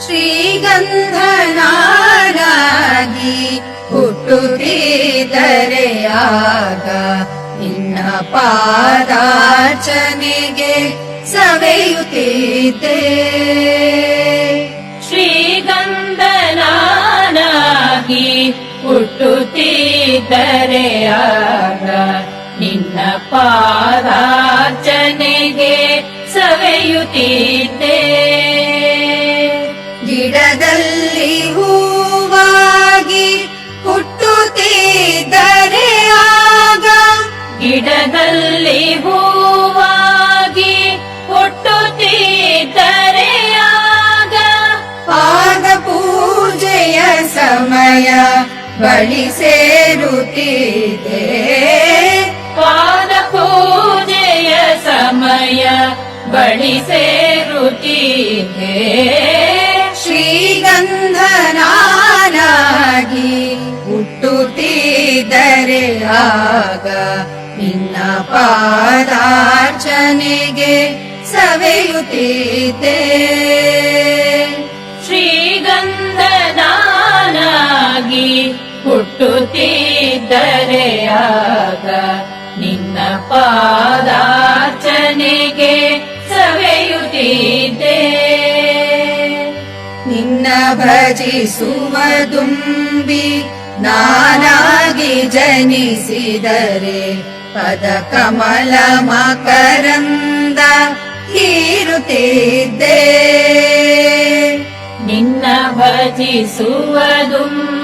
ಶ್ರೀಗಂಧನಾಗಿ ಹುಟ್ಟುತ್ತಿದ್ದರೆಯಾಗ ನಿನ್ನ ಪಾದಾರ್ಚನೆಗೆ ಸವೆಯುತ್ತಿದ್ದೆ. ಶ್ರೀಗಂಧನಾಗಿ ಹುಟ್ಟುತ್ತಿದ್ದರೆಯಾಗ ನಿನ್ನ ಪಾದಾರ್ಚನೆಗೆ ಬಳಿ ಸೇರುತ್ತಿದೆ. ಪಾದ ಪೂಜೆಯ ಸಮಯ ಬಳಿ ಸೇರುತ್ತಿದೆ. ಶ್ರೀಗಂಧನಾಗಿ ಹುಟ್ಟುತ್ತಿದ್ದರೆ ಆಗ ನಿನ್ನ ಪಾದಾರ್ಚನೆಗೆ ಸವೆಯುತ್ತಿದ್ದೆ. ಆಗ ನಿನ್ನ ಪಾದಾರ್ಚನೆಗೆ ಸವೆಯುತ್ತಿದ್ದೆ. ನಿನ್ನ ಭಜಿಸುವ ದುಂಬಿ ನಾನಾಗಿ ಜನಿಸಿದರೆ ಪದ ಕಮಲ ಮಕರಂದ ಹೀರುತ್ತಿದ್ದೆ. ನಿನ್ನ ಭಜಿಸುವ ದುಂಬಿ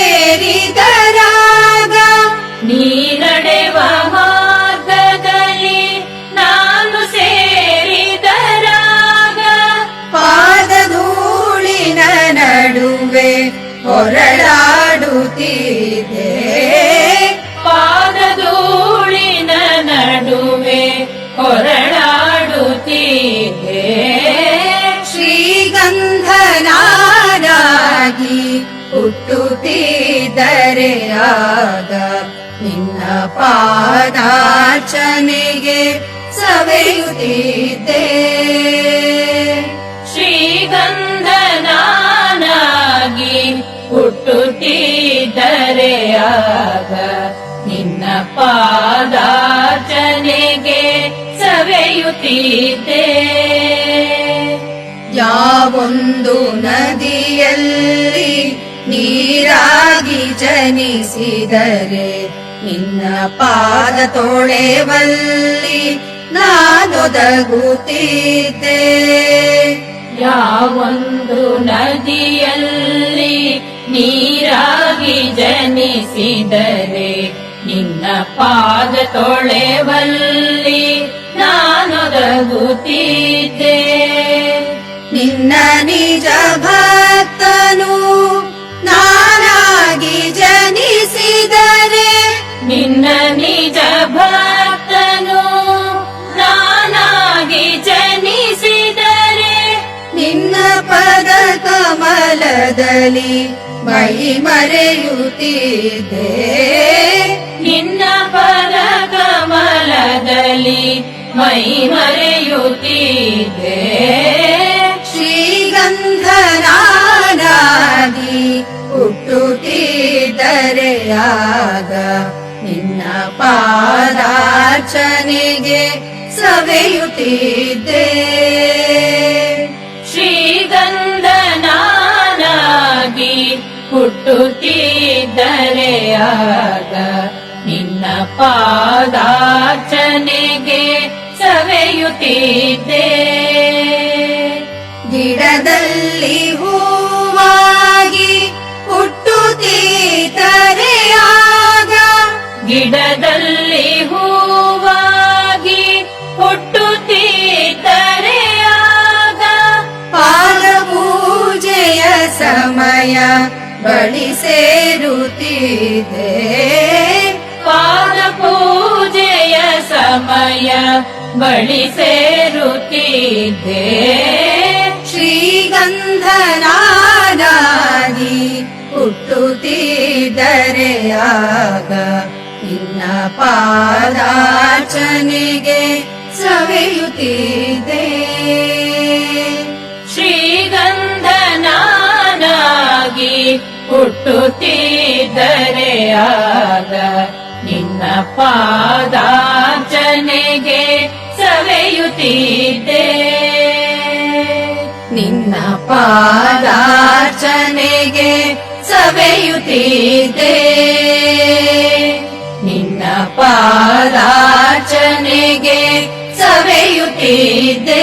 ಹೊರಳಾಡುತ್ತಿದ್ದೆ ಪಾದಧೂಳಿನ ನಡುವೆ ಹೊರಳಾಡುತ್ತಿದ್ದೆ ಶ್ರೀಗಂಧನಾಗಿ ಹುಟ್ಟುತ್ತಿದ್ದರೆ ಆಗ ನಿನ್ನ ಪಾದಾರ್ಚನೆಗೆ ಸವೆಯುತ್ತಿದ್ದೆ. ನಿನ್ನ ಪಾದಾರ್ಚನೆಗೆ ಸವೆಯುತ್ತಿದ್ದೆ. ಯಾವೊಂದು ನದಿಯಲ್ಲಿ ನೀರಾಗಿ ಜನಿಸಿದರೆ ನಿನ್ನ ಪಾದ ತೊಳೆವಲ್ಲಿ ನಾನೊದಗುತ್ತಿದ್ದೆ. ಯಾವೊಂದು ನದಿಯಲ್ಲಿ ನೀರಾಗಿ ಜನಿಸಿದರೆ ನಿನ್ನ ಪಾದ ತೊಳೆವಲ್ಲಿ ನಾನೊದಗುತ್ತಿದ್ದೆ. ನಿನ್ನ ನಿಜ ಭಕ್ತನು ನಾನಾಗಿ ಜನಿಸಿದರೆ ನಿನ್ನ ನಿಜ ಭಕ್ತನು ನಾನಾಗಿ ಜನಿಸಿದರೆ ನಿನ್ನ ಪದ ಕಮಲದಲ್ಲಿ ಮೈ ಮರೆಯುತ್ತಿದ್ದೆ. ನಿನ್ನ ಪದ ಕಮಲದಲ್ಲಿ ಮೈ ಮರೆಯುತ್ತಿದ್ದೆ. ಶ್ರೀಗಂಧನಾಗಿ ಹುಟ್ಟುತ್ತಿದ್ದರೆ ಆಗ ನಿನ್ನ ಪಾದಾರ್ಚನೆಗೆ ಸವೆಯುತ್ತಿದ್ದೆ. ಪಾದಾರ್ಚನೆಗೆ ಸವೆಯುತ್ತಿದ್ದೆ. ಗಿಡದಲ್ಲಿ ಹೂವಾಗಿ ಹುಟ್ಟುತ್ತೀತರೆ ಆಗ ಗಿಡದಲ್ಲಿ ಹೂವಾಗಿ ಹುಟ್ಟುತ್ತಿದ್ದರೆ ಆಗ ಪಾದ ಪೂಜೆಯ ಸಮಯ ಬಳಿ ಸೇರುತ್ತಿದೆ ಸಮಯ ಬಳಿ ಸೇರುತ್ತಿದ್ದೆ. ಶ್ರೀಗಂಧನಾಗಿ ಹುಟ್ಟುತ್ತಿದ್ದರೆ ಆಗ ನಿನ್ನ ಪಾದಾಚನೆಗೆ ಸವೆಯುತ್ತಿದೆ ಶ್ರೀಗಂಧನಾಗಿ ಹುಟ್ಟುತ್ತಿದ್ದರೆ ಆಗ ನಿನ್ನ ಪಾದ ಪಾದಾರ್ಚನೆಗೆ ಸವೆಯುತ್ತಿದ್ದೆ. ನಿನ್ನ ಪಾದಾರ್ಚನೆಗೆ ಸವೆಯುತ್ತಿದ್ದೆ. ನಿನ್ನ ಪಾದಾರ್ಚನೆಗೆ ಸವೆಯುತ್ತಿದ್ದೆ.